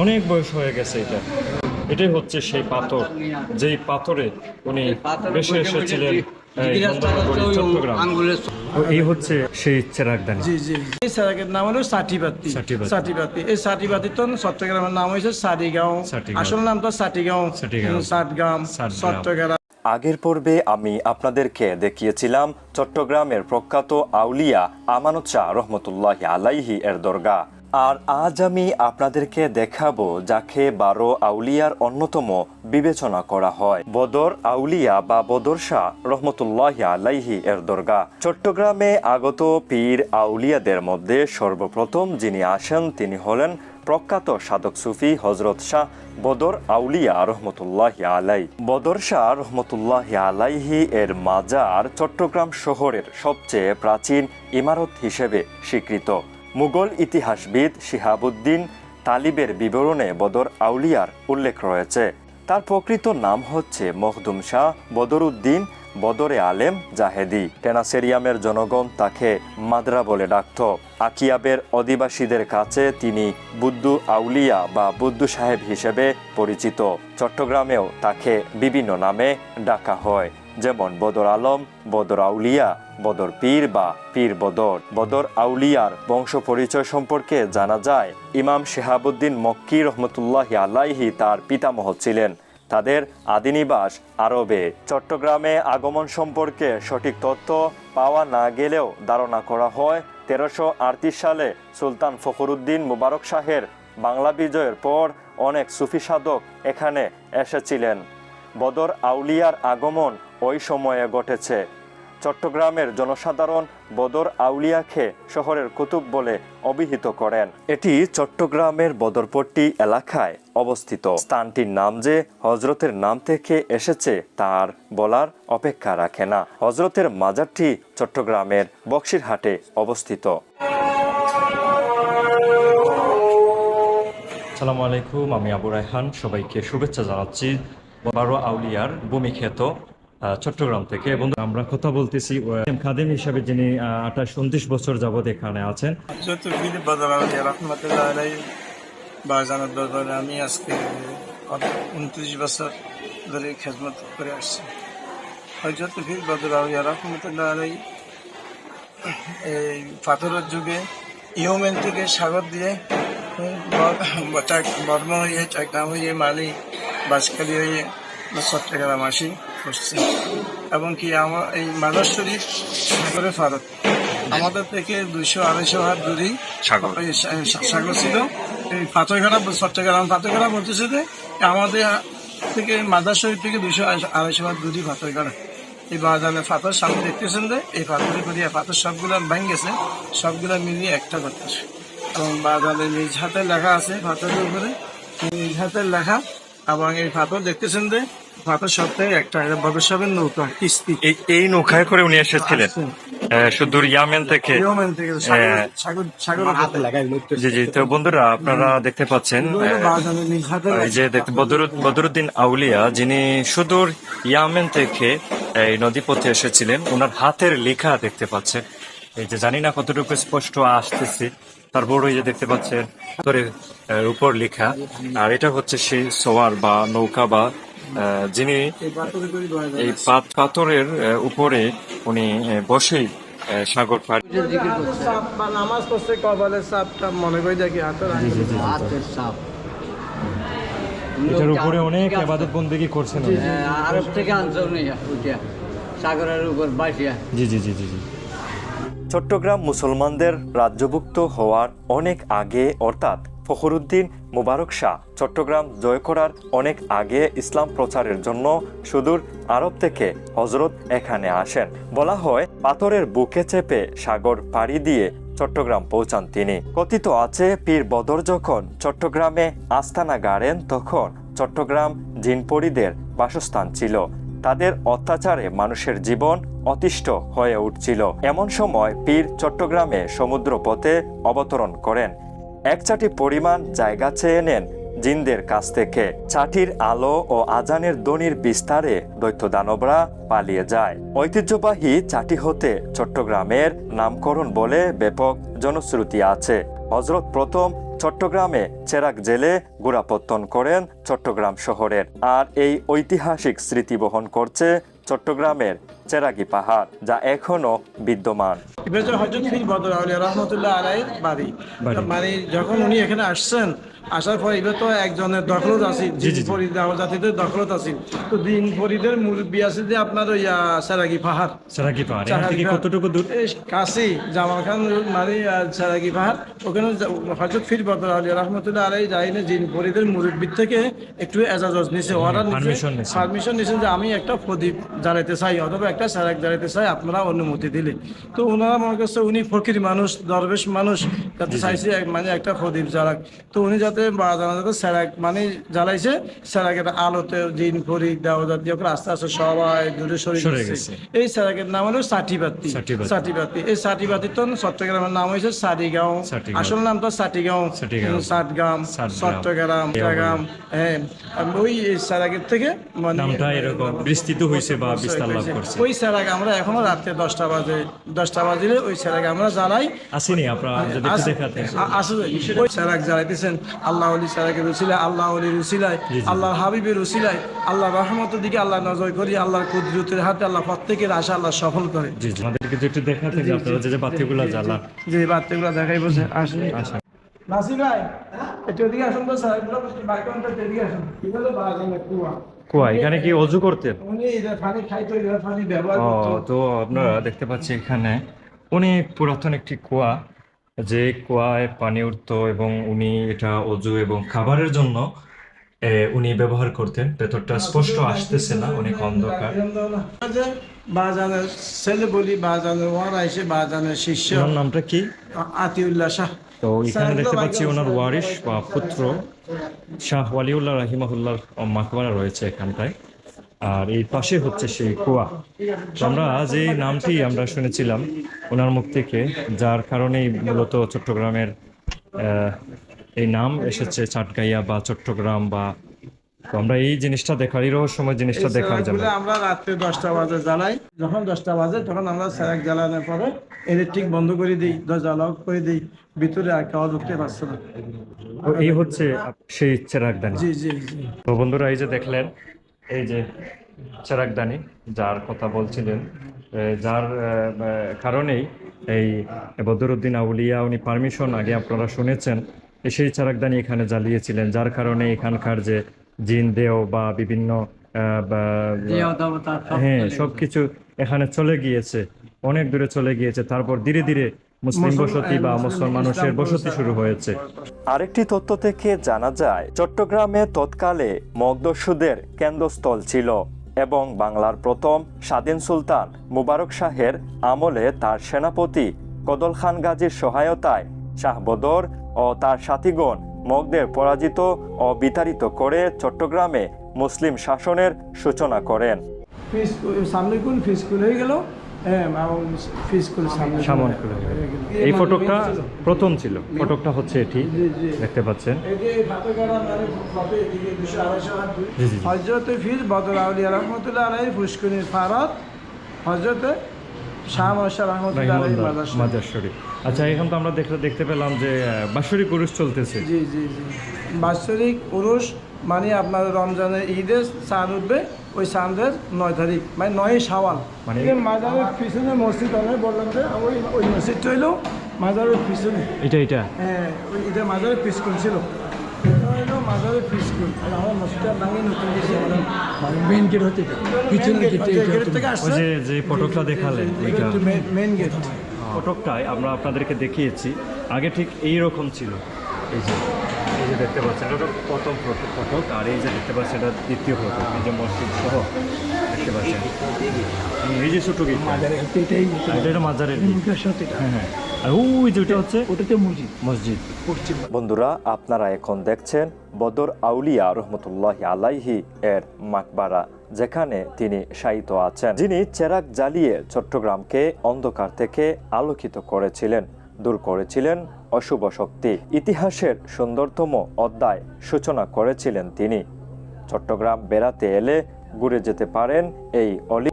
অনেক বয়স হয়ে গেছে এটা। এটাই হচ্ছে সেই পাথর যেই পাথরে উনি বেশি এসেছিলেন এই হচ্ছে সেই চেরাগদানি। জি জি এই নাম হলো সাটিবাতি। সাটিবাতি। এই সাটিবাতি তো চট্টগ্রামের নাম হয়েছে সারিগাঁও। সাটিগাঁও। আসল নাম তো সাটিগাঁও। সাতগ্রাম। চট্টগ্রাম। আগের পর্বে আমি আপনাদেরকে দেখিয়েছিলাম চট্টগ্রামের প্রখ্যাত আউলিয়া আমানত শাহ রহমতুল্লাহ আলাইহি এর দরগা আর আজ আমি আপনাদেরকে দেখাবো যাকে বারো আউলিয়ার অন্যতম বিবেচনা করা হয়। বদর আউলিয়া বা বদর শাহ রহমতুল্লাহ আলাইহি এর দরগা। চট্টগ্রামে আগত পীর আউলিয়াদের মধ্যে সর্বপ্রথম যিনি আসেন তিনি হলেন প্রখ্যাত সাধক সুফি হজরত শাহ বদর আউলিয়া রহমতুল্লাহ আলাই। বদর শাহ রহমতুল্লাহ আলাইহি এর মাজার চট্টগ্রাম শহরের সবচেয়ে প্রাচীন ইমারত হিসেবে স্বীকৃত। মুঘল ইতিহাসবিদ শিহাবুদ্দিন তালিবের বিবরণে বদর আউলিয়ার উল্লেখ রয়েছে। তার প্রকৃত নাম হচ্ছে মখদুম শাহ বদরুদ্দিন বদরে আলেম জাহেদি। টেনাসেরিয়ামের জনগণ তাকে মাদ্রা বলে ডাকত। আকিয়াবের অধিবাসীদের কাছে তিনি বুদ্ধু আউলিয়া বা বুদ্ধু সাহেব হিসেবে পরিচিত। চট্টগ্রামেও তাকে বিভিন্ন নামে ডাকা হয়। যেমন বদর আলম, বদর আউলিয়া, বদর পীর বা পীর বদর। বদর আউলিয়ার বংশ পরিচয় সম্পর্কে জানা যায়, ইমাম শেহাবুদ্দিন মক্কি রহমতুল্লাহ আলাইহি তার পিতামহ ছিলেন। তাদের আদিনিবাস আরবে চট্টগ্রামে আগমন সম্পর্কে সঠিক তথ্য পাওয়া না গেলেও ধারণা করা হয়, তেরোশো সালে সুলতান ফখরুদ্দিন মুবারক শাহের বাংলা বিজয়ের পর অনেক সুফি সাধক এখানে এসেছিলেন। বদর আউলিয়ার আগমন ওই সময়ে ঘটেছে। চট্টগ্রামের জনসাধারণ বদর আউলিয়াকে শহরের কুতুব বলে অভিহিত করেন। এটি চট্টগ্রামের বদরপট্টি এলাকায় অবস্থিত। স্থানটির নাম যে হজরতের নাম থেকে এসেছে তার বলার অপেক্ষা রাখে না। হজরতের মাজারটি চট্টগ্রামের বক্সিরহাটে অবস্থিত। সালামু আলাইকুম আমি আবু রায়হান। সবাইকে শুভেচ্ছা জানাচ্ছি। বারো আউলিয়ার আহ, চট্টগ্রাম থেকে। এবং আমরা কথা বলতেছি খাদিম হিসাবে যিনি আঠাশ, উনত্রিশ বছর যাবৎ এখানে আছেন। বাজানোর দরবারে আমি আজকে উনত্রিশ বছর ধরে খেদমত করে আসছি। হজরত ফির বদলাউলিয়া রহমতুল্লাহ আলাই এই পাথরের যুগে ইউমেন থেকে সাগর দিয়ে বর্ম হয়ে চাকদা হয়ে মালি বাসকালি হয়ে চট্টগ্রাম আসি করছে এবং কি আমার এই মাদার শরীফ সাগরে ফারত আমাদের থেকে দুইশো আড়াইশো হাত দূরেই সাগর। ছিল। এই পাথরঘাটা চট্টগ্রাম পাথরঘাটা বলতেছে যে আমাদের থেকে মাদার শরীফ থেকে দুইশো আড়াইশো হাত দূরই পাথরঘাটা। এই বাজারে পাথর সামনে দেখতেছেন যে এই পাথরে করিয়া পাথর সবগুলো ভেঙে গেছে সবগুলো মিলিয়ে একটা করতেছে। এবং বাজারে নিজ হাতে লেখা আছে পাথরের উপরে। নিজ হাতের লেখা এবং এই পাথর দেখতেছেন যে পাথর সবটাই একটা ভবিষ্যতের নৌকা কিস্তি এই এই নৌকায় করে উনি এসেছিলেন। আহ, সুদূর ইয়ামেন থেকে। ইয়েমেন থেকে সাগর- সাগর সাগর হাতে লাগাই জি জি তো বন্ধুরা আপনারা দেখতে পাচ্ছেন এই যে বদরুদ বদরুদ্দিন আউলিয়া যিনি সুদূর ইয়ামেন থেকে এই নদীপথে এসেছিলেন ওনার হাতের লেখা দেখতে পাচ্ছেন। এই যে জানি না কতটুকু স্পষ্ট আসতেছে তারপর ওই যে দেখতে পাচ্ছেন উপর লেখা আর এটা হচ্ছে সেই সোয়ার বা নৌকা বা যিনি এই পাথরের উপরে উনি বসেই সাগর পাড়ি নামাজ পড়ছে কপালের সাপটা মনে করে দেখি হাতের সাপ। এটার উপরে অনেক আবাদত বন্দেগী করছেন হ্যাঁ, আরব থেকে আনছে সাগরের উপর বাসিয়া। জি জি জি জি জি। চট্টগ্রাম মুসলমানদের রাজ্যভুক্ত হওয়ার অনেক আগে, অর্থাৎ ফখরুদ্দিন মুবারক শাহ, চট্টগ্রাম জয় করার অনেক আগে ইসলাম প্রচারের জন্য সুদূর আরব থেকে হজরত এখানে আসেন। বলা হয়, পাথরের বুকে চেপে সাগর পাড়ি দিয়ে চট্টগ্রাম পৌঁছান তিনি। কথিত আছে, পীর বদর যখন চট্টগ্রামে আস্তানা গাড়েন, তখন চট্টগ্রাম জিনপরিদের বাসস্থান ছিল। তাদের অত্যাচারে মানুষের জীবন অতিষ্ঠ হয়ে উঠছিল। এমন সময় পীর চট্টগ্রামে সমুদ্র পথে অবতরণ করেন। এক চাটি পরিমাণ জায়গা চেয়ে নেন জিনদের কাছ থেকে। চাটির আলো ও আজানের দনির বিস্তারে দৈত্য দানবরা পালিয়ে যায়। ঐতিহ্যবাহী চাটি হতে চট্টগ্রামের নামকরণ বলে ব্যাপক জনশ্রুতি আছে। হজরত প্রথম চট্টগ্রামে চেরাক জেলে গোড়াপত্তন করেন চট্টগ্রাম শহরের। আর এই ঐতিহাসিক স্মৃতি বহন করছে চট্টগ্রামের চেরাগি পাহাড় যা এখনও বিদ্যমান হজরত ফির বদর আউলিয়া রহমতুল্লাহ আলাইয়ের বাড়ি বাড়ি। মানে যখন উনি এখানে আসছেন আসার পর এবার তো একজনের দখলত আছে। ফরিদ জাতিদের দখলত আছে তো দিন ফরিদের মুরব্বী আছে যে আপনার ওই পাহাড় সারাকি পাহাড়। কতটুকু দূর জামাল খান মানে পাহাড় ওখানে হজরত ফির বদর আলী রহমতুল্লাহ আলাই যাই না জিন ফরিদের মুরব্বীর থেকে একটু এজাজত নিছে নিছে। পারমিশন নিছেন যে আমি একটা প্রদীপ জ্বালাইতে চাই অথবা একটা সারাক জ্বালাইতে চাই আপনারা অনুমতি দিলে। তো ওনারা মনে করছে উনি ফকির মানুষ দরবেশ মানুষ যাতে চাইছে মানে একটা প্রদীপ জ্বালাক তো উনি যাতে বা জানা যাতে স্যারাক মানে জ্বালাইছে স্যারাকের আলোতে জিন ফরি দেওয়া জাতীয় করে আস্তে আস্তে সবাই দূরে সরে গেছে। এই স্যারাকের নাম হলো সাটিবাতি সাটিবাতি। এই সাটিবাতি তো চট্টগ্রামের নাম হয়েছে সারিগাঁও। আসল নাম তো সাটিগাঁও সাতগ্রাম। চট্টগ্রাম চট্টগ্রাম হ্যাঁ। ওই স্যারাকের থেকে মানে নামটা এরকম বিস্তৃত হয়েছে বা বিস্তার লাভ করছে। ওই স্যারাক আমরা এখনও রাত্রে দশটা বাজে দশটা বাজিলে ওই স্যারাক আমরা জ্বালাই আসেনি আসলে ওই স্যারাক জ্বালাইতেছেন আল্লাহ আলী স্যারাকের রুসিলায় আল্লাহ আলী রুসিলায় আল্লাহ হাবিবের রুসিলায় আল্লাহ রহমতের দিকে আল্লাহ নজর করি আল্লাহর কুদরতের হাতে আল্লাহ প্রত্যেকের আশা আল্লাহ সফল করে। জি আমাদেরকে একটু দেখাতে আপনারা যে যে বাতিগুলো জ্বালান যে বাচ্চাগুলো দেখাই বসে আসলে আচ্ছা নাসি ভাই একটু এদিকে আসুন তো স্যারাকগুলো বাইকনটা এদিকে আসুন। কুয়া? কুয়া এখানে কি অজু করতেন? উনি পানি খাইতো পানি ব্যবহার করতো। তো আপনারা দেখতে পাচ্ছি এখানে অনেক পুরাতন একটি কুয়া যে কুয়ায় পানি উঠতো এবং উনি এটা অজু এবং খাবারের জন্য উনি ব্যবহার করতেন। ভেতরটা স্পষ্ট আসতেছে না অনেক অন্ধকার। বাজানের ছেলে বলি বাজানের ওয়ারা আইসে বাজানের শিষ্য। নামটা কি? আতিউল্লাহ শাহ। তো এখানে দেখতে পাচ্ছি ওনার ওয়ারিশ বা পুত্র শাহ ওয়ালিউল্লাহ রাহিমাহুল্লার মাকবারা রয়েছে এখানটায়। আর এই পাশে হচ্ছে সেই কুয়া। তো আমরা যে নামটি আমরা শুনেছিলাম ওনার মুখ থেকে যার কারণেই মূলত চট্টগ্রামের আহ, এই নাম এসেছে চাটগাইয়া বা চট্টগ্রাম বা তো আমরা এই জিনিসটা দেখার এই রহস্যময় জিনিসটা দেখার জন্য। আমরা রাত্রে দশটা বাজে জ্বালাই। যখন দশটা বাজে তখন আমরা স্যারাক জ্বালানোর পরে ইলেকট্রিক বন্ধ করে দিই দরজা লক করে দিই ভিতরে আর কেউ ঢুকতে পারছে না। এই হচ্ছে সেই চেরাগদানি। জি জি জি। তো বন্ধুরা এই যে দেখলেন এই যে চেরাগদানি যার কথা বলছিলেন যার কারণেই এই বদরুদ্দিন আউলিয়া উনি পারমিশন আগে আপনারা শুনেছেন সেই চেরাগদানি এখানে জ্বালিয়েছিলেন যার কারণে এখানকার যে জিন দেও বা বিভিন্ন দেহ হ্যাঁ সবকিছু এখানে চলে গিয়েছে। অনেক দূরে চলে গিয়েছে। তারপর ধীরে ধীরে মুসলিম বসতি বা মুসলমান মানুষের বসতি শুরু হয়েছে। আরেকটি তথ্য থেকে জানা যায় চট্টগ্রামে তৎকালে মগদস্যুদের কেন্দ্রস্থল ছিল এবং বাংলার প্রথম স্বাধীন সুলতান মুবারক শাহের আমলে তার সেনাপতি কদল খান গাজীর সহায়তায় শাহবদর ও তার সাথীগণ মগদের পরাজিত ও বিতাড়িত করে চট্টগ্রামে মুসলিম শাসনের সূচনা করেন। ফিস সামনে কোন ফিস স্কুল হয়ে গেল। হ্যাঁ করে এই ফটকটা প্রথম ছিল। ফটকটা হচ্ছে এটি। দেখতে পাচ্ছেন। মানে। হজরতে ফির বদর আউলিয়া রহমতুল্লাহ আলাই পুষ্করিণীর ফারাত হজরতে মাজার শরীফ আচ্ছা এখন তো আমরা দেখতে দেখতে পেলাম যে আহ, বাৎসরিক উরুস চলতেছে। জি জি জি। বাৎসরিক উরুষ মানে আপনার রমজানের ঈদের চাঁদ উঠবে ওই চাঁদের নয় তারিখ মানে নয় শাওয়াল। মানে- মানে মাজারের পিছনে মসজিদ অনেক বললাম যে ওই ওই মসজিদটা হইল মাজারের পিছনে। এটা এটা? হ্যাঁ এটা মাজারের পিস্কুল ছিল। এটা হইল আর আমার নতুন মেন গেট হতে পিছনের গেট থেকে আসছে। যে যে ফটকটা দেখালেন এটা মেন গেট ফটকটায় আমরা আপনাদেরকে দেখিয়েছি। আগে ঠিক এই রকম ছিল। এই যে এই যে দেখতে পাচ্ছেন এটা প্রথম ফটক আর এই যে দেখতে পাচ্ছেন এটা দ্বিতীয় ফটক এই যে মসজিদ সহ দেখতে পাচ্ছেন। এই যে ছোট গেট এটা মাজারের সাথে হ্যাঁ হ্যাঁ। আর ওই যে হচ্ছে? ওটাতে মসজিদ। মসজিদ। পশ্চিম বন্ধুরা আপনারা এখন দেখছেন বদর আউলিয়া রহমতুল্লাহ আলাইহি এর মাকবারা যেখানে তিনি শায়িত আছেন। যিনি চেরাক জ্বালিয়ে চট্টগ্রামকে অন্ধকার থেকে আলোকিত করেছিলেন দূর করেছিলেন অশুভ শক্তি। ইতিহাসের সুন্দরতম অধ্যায় সূচনা করেছিলেন তিনি। চট্টগ্রাম বেড়াতে এলে ঘুরে যেতে পারেন এই অলি